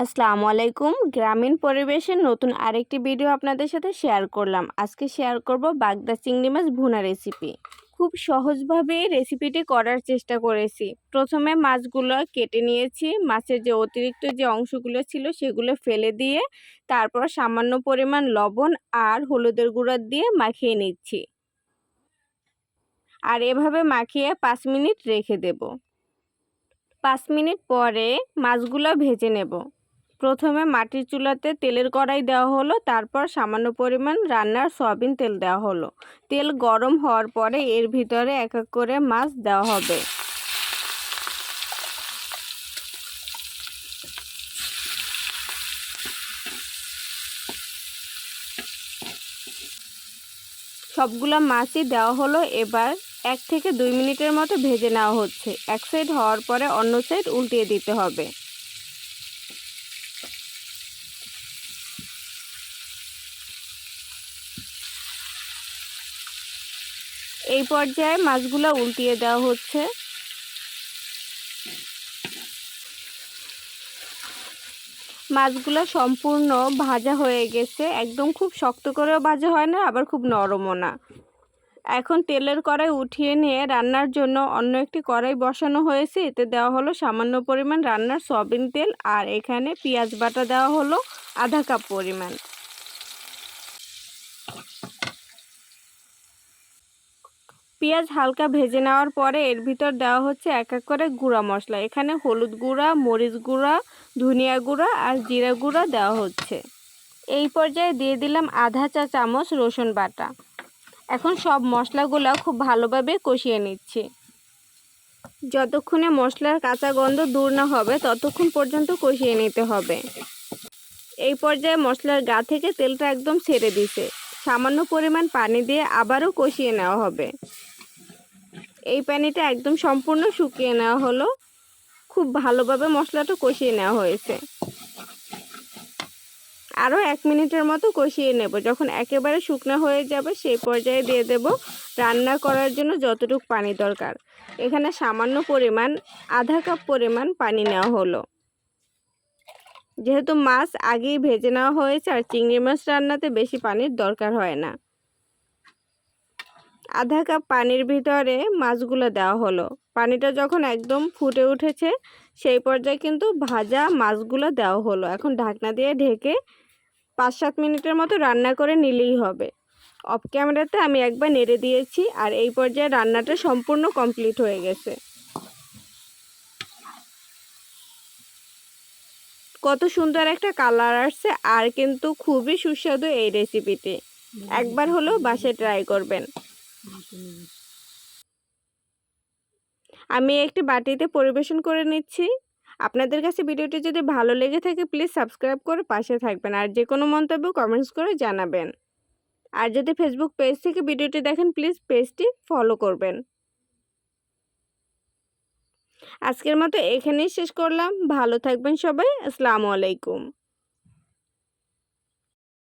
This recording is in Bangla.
আসসালামু আলাইকুম। গ্রামীণ পরিবেশের নতুন আরেকটি ভিডিও আপনাদের সাথে শেয়ার করলাম। আজকে শেয়ার করব বাগদা চিংড়ি মাছ ভুনা রেসিপি খুব সহজভাবে রেসিপিটি করার চেষ্টা করেছি। প্রথমে মাছগুলো কেটে নিয়েছি। মাছের যে অতিরিক্ত যে অংশগুলো ছিল সেগুলো ফেলে দিয়ে তারপর সামান্য পরিমাণ লবণ আর হলুদের গুঁড়া দিয়ে মাখিয়ে নিচ্ছি। আর এভাবে মাখিয়ে পাঁচ মিনিট রেখে দেব। পাঁচ মিনিট পরে মাছগুলো ভেজে নেব। প্রথমে মাটির চুলাতে তেলের কড়াই দেওয়া হলো, তারপর সামান্য পরিমাণ রান্নার সয়াবিন তেল দেওয়া হলো। তেল গরম হওয়ার পরে এর ভিতরে এক এক করে মাছ দেওয়া হবে। সবগুলো মাছই দেওয়া হলো, এবার এক থেকে দুই মিনিটের মতো ভেজে নেওয়া হচ্ছে। এক সাইড হওয়ার পরে অন্য সাইড উল্টিয়ে দিতে হবে। এই পর্যায়ে মাছগুলো উল্টিয়ে দেওয়া হচ্ছে। মাছগুলো সম্পূর্ণ ভাজা হয়ে গেছে। একদম খুব শক্ত করেও ভাজা হয় না, আবার খুব নরমও না। এখন তেলের কড়াই উঠিয়ে নিয়ে রান্নার জন্য অন্য একটি কড়াই বসানো হয়েছে। এতে দেওয়া হলো সামান্য পরিমাণ রান্নার সয়াবিন তেল আর এখানে পেঁয়াজ বাটা দেওয়া হলো আধা কাপ পরিমাণ। পেঁয়াজ হালকা ভেজে নেওয়ার পরে এর ভিতর দেওয়া হচ্ছে এক এক করে গুঁড়া মশলা। এখানে হলুদ গুঁড়া, মরিচ গুঁড়া, ধনিয়া গুঁড়া আর জিরা গুঁড়া দেওয়া হচ্ছে। এই পর্যায়ে দিয়ে দিলাম আধা চা চামচ রসুন বাটা। এখন সব মশলাগুলো খুব ভালোভাবে কষিয়ে নিচ্ছি। যতক্ষণে মশলার কাঁচা গন্ধ দূর না হবে, ততক্ষণ পর্যন্ত কষিয়ে নিতে হবে। এই পর্যায়ে মশলার গা থেকে তেলটা একদম ছেড়ে দিছে। সামান্য পরিমাণ পানি দিয়ে আবারও কষিয়ে নেওয়া হবে। এই পানিটা একদম সম্পূর্ণ শুকিয়ে নেওয়া হলো। খুব ভালোভাবে মশলাটা কষিয়ে নেওয়া হয়েছে। আরও এক মিনিটের মতো কষিয়ে নেব। যখন একেবারে শুকনো হয়ে যাবে, সেই পর্যায়ে দিয়ে দেব রান্না করার জন্য যতটুকু পানি দরকার। এখানে সামান্য পরিমাণ, আধা কাপ পরিমাণ পানি নেওয়া হলো। যেহেতু মাছ আগেই ভেজে নেওয়া হয়েছে, আর চিংড়ি মাছ রান্নাতে বেশি পানির দরকার হয় না। আধা কাপ পানির ভিতরে মাছগুলো দেওয়া হলো। পানিটা যখন একদম ফুটে উঠেছে, সেই পর্যায়ে কিন্তু ভাজা মাছগুলো দেওয়া হলো। এখন ঢাকনা দিয়ে ঢেকে পাঁচ সাত মিনিটের মতো রান্না করে নিলেই হবে। অফ ক্যামেরাতে আমি একবার নেড়ে দিয়েছি আর এই পর্যায়ে রান্নাটা সম্পূর্ণ কমপ্লিট হয়ে গেছে। কত সুন্দর একটা কালার আসছে আর কিন্তু খুবই সুস্বাদু এই রেসিপিটি একবার হলেও বাসায় ট্রাই করবেন। আমি একটি বাটিতে পরিবেশন করে নিচ্ছি। আপনাদের কাছে ভিডিওটি যদি ভালো লেগে থাকে প্লিজ সাবস্ক্রাইব করে পাশে থাকবেন আর যে কোনো মন্তব্য কমেন্টস করে জানাবেন। আর যদি ফেসবুক পেজ থেকে ভিডিওটি দেখেন প্লিজ পেজটি ফলো করবেন। আজকের মতো এখানেই শেষ করলাম। ভালো থাকবেন সবাই। আসসালামু আলাইকুম।